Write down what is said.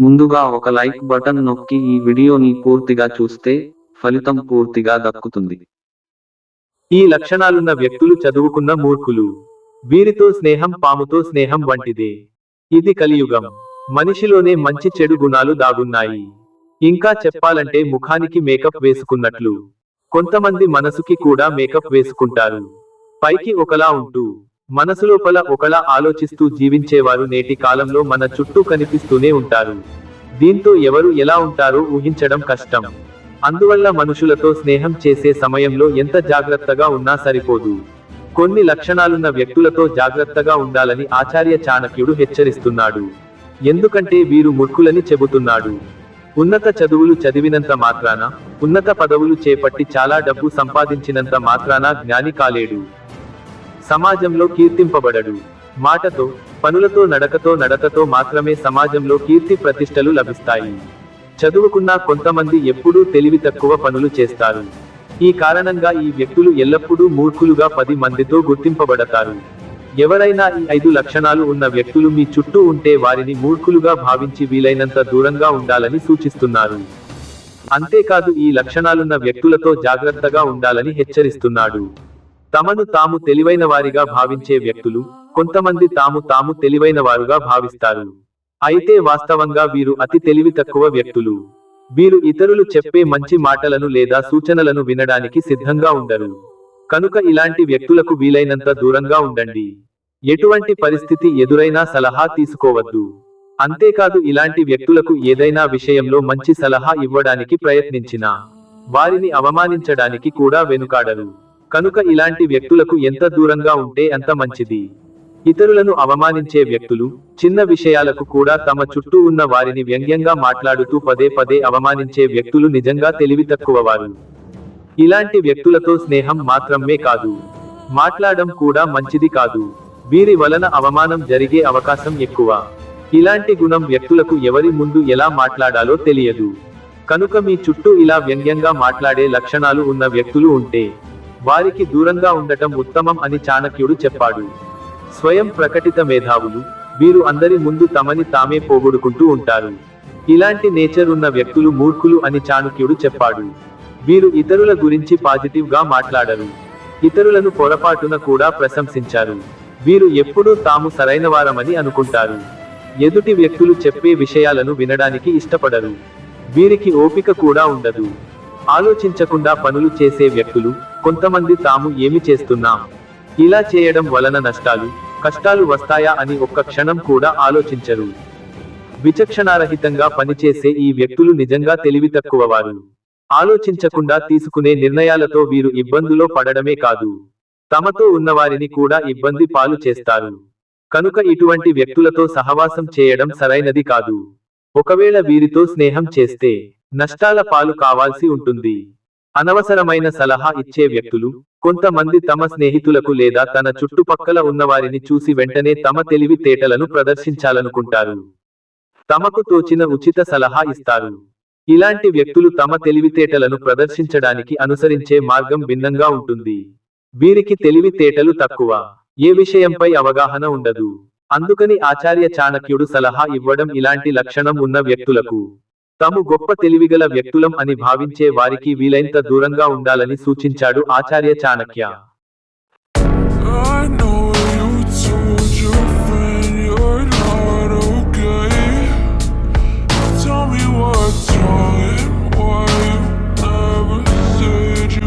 ముందుగా ఒక like button నొక్కి ఈ వీడియోని పూర్తిగా చూస్తే ఫలితం పూర్తిగా దక్కుతుంది. ఈ లక్షణాలున్న వ్యక్తులు చదువుకున్న మూర్ఖులు. వీరితో స్నేహం పాముతో స్నేహం వంటిదే. ఇది కలియుగం. మనిషిలోనే మంచి చెడు గుణాలు దాగున్నాయి. ఇంకా చెప్పాలంటే ముఖానికి మేకప్ వేసుకున్నట్లు. కొంతమంది మనసుకి కూడా మేకప్ వేసుకుంటారు. పైకి ఒకలా ఉంటూ మనసులోపల ఒకలా ఆలోచిస్తూ జీవించేవారు నేటి కాలంలో మన చుట్టూ కనిపిస్తూనే ఉంటారు. దీంతో ఎవరు ఎలా ఉంటారో ఊహించడం కష్టం. అందువల్ల మనుషులతో స్నేహం చేసే సమయంలో ఎంత జాగ్రత్తగా ఉన్నా సరిపోదు. కొన్ని లక్షణాలున్న వ్యక్తులతో జాగ్రత్తగా ఉండాలని ఆచార్య చాణక్యుడు హెచ్చరిస్తున్నాడు. ఎందుకంటే వీరు ముర్ఖులని చెబుతున్నాడు. ఉన్నత చదువులు చదివినంత మాత్రాన ఉన్నత పదవులు చేపట్టి చాలా డబ్బు సంపాదించినంత మాత్రాన జ్ఞాని కాలేడు. సమాజంలో కీర్తింపబడడు. మాటతో పనులతో నడకతో నడకతో మాత్రమే సమాజంలో కీర్తి ప్రతిష్టలు లభిస్తాయి. చదువుకున్న కొంతమంది ఎప్పుడూ తెలివి తక్కువ పనులు చేస్తారు. ఈ కారణంగా ఈ వ్యక్తులు ఎల్లప్పుడూ మూర్ఖులుగా పది మందితో గుర్తింపబడతారు. ఎవరైనా ఈ ఐదు లక్షణాలు ఉన్న వ్యక్తులు మీ చుట్టూ ఉంటే వారిని మూర్ఖులుగా భావించి వీలైనంత దూరంగా ఉండాలని సూచిస్తున్నారు. అంతేకాదు ఈ లక్షణాలున్న వ్యక్తులతో జాగ్రత్తగా ఉండాలని హెచ్చరిస్తున్నాడు. తమను తాము తెలివైన వారిగా భావించే వ్యక్తులు కొంతమంది తాము తాము తెలివైన వారుగా భావిస్తారు. అయితే వాస్తవంగా వీరు అతి తెలివి తక్కువ వ్యక్తులు. వీరు ఇతరులు చెప్పే మంచి మాటలను లేదా సూచనలను వినడానికి సిద్ధంగా ఉండరు. కనుక ఇలాంటి వ్యక్తులకు వీలైనంత దూరంగా ఉండండి. ఎటువంటి పరిస్థితి ఎదురైనా సలహా తీసుకోవద్దు. అంతేకాదు ఇలాంటి వ్యక్తులకు ఏదైనా విషయంలో మంచి సలహా ఇవ్వడానికి ప్రయత్నించినా వారిని అవమానించడానికి కూడా వెనుకాడరు. కనుక ఇలాంటి వ్యక్తులకు ఎంత దూరంగా ఉంటే అంత మంచిది. ఇతరులను అవమానించే వ్యక్తులు చిన్న విషయాలకు కూడా తమ చుట్టూ ఉన్న వారిని వ్యంగ్యంగా మాట్లాడుతూ పదే పదే అవమానించే వ్యక్తులు నిజంగా తెలివి తక్కువ వారు ఇలాంటి వ్యక్తులతో స్నేహం మాత్రమే కాదు. మాట్లాడడం కూడా మంచిది కాదు. వీరి వలన అవమానం జరిగే అవకాశం ఎక్కువ. ఇలాంటి గుణం వ్యక్తులకు ఎవరి ముందు ఎలా మాట్లాడాలో తెలియదు. కనుక మీ చుట్టూ ఇలా వ్యంగ్యంగా మాట్లాడే లక్షణాలు ఉన్న వ్యక్తులు ఉంటే వారికి దూరంగా ఉండటం ఉత్తమం అని చాణక్యుడు చెప్పాడు. స్వయం ప్రకటిత మేధావులు వీరు అందరి ముందు తమని తామే పోగొడుకుంటూ ఉంటారు. ఇలాంటి నేచర్ ఉన్న వ్యక్తులు మూర్ఖులు అని చాణక్యుడు చెప్పాడు. వీరు ఇతరుల గురించి పాజిటివ్గా మాట్లాడరు. ఇతరులను పొరపాటున కూడా ప్రశంసించారు. వీరు ఎప్పుడూ తాము సరైనవారమని అనుకుంటారు. ఎదుటి వ్యక్తులు చెప్పే విషయాలను వినడానికి ఇష్టపడరు. వీరికి ఓపిక కూడా ఉండదు. ఆలోచించకుండా పనులు చేసే వ్యక్తులు కొంతమంది తాము ఏమి చేస్తున్నాం? ఇలా చేయడం వలన నష్టాలు కష్టాలు వస్తాయా అని ఒక్క క్షణం కూడా ఆలోచించరు. విచక్షణారహితంగా పనిచేసే ఈ వ్యక్తులు నిజంగా తెలివి తక్కువ వారు ఆలోచించకుండా తీసుకునే నిర్ణయాలతో వీరు ఇబ్బందులో పడడమే కాదు. తమతో ఉన్నవారిని కూడా ఇబ్బంది పాలు చేస్తారు. కనుక ఇటువంటి వ్యక్తులతో సహవాసం చేయడం సరైనది కాదు. ఒకవేళ వీరితో స్నేహం చేస్తే నష్టాల పాలు కావాల్సి ఉంటుంది. అనవసరమైన సలహా ఇచ్చే వ్యక్తులు కొంతమంది తమ స్నేహితులకు లేదా తన చుట్టుపక్కల ఉన్నవారిని చూసి వెంటనే తమ తెలివితేటలను ప్రదర్శించాలనుకుంటారు. తమకు తోచిన ఉచిత సలహా ఇస్తారు. ఇలాంటి వ్యక్తులు తమ తెలివితేటలను ప్రదర్శించడానికి అనుసరించే మార్గం భిన్నంగా ఉంటుంది. వీరికి తెలివితేటలు తక్కువ. ఏ విషయంపై అవగాహన ఉండదు. అందుకని ఆచార్య చాణక్యుడు సలహా ఇవ్వడం ఇలాంటి లక్షణం ఉన్న వ్యక్తులకు. తాము గొప్ప తెలివిగల వ్యక్తులం అని భావించే వారికి వీలైనంత దూరంగా ఉండాలని సూచించాడు ఆచార్య చాణక్య. Oh,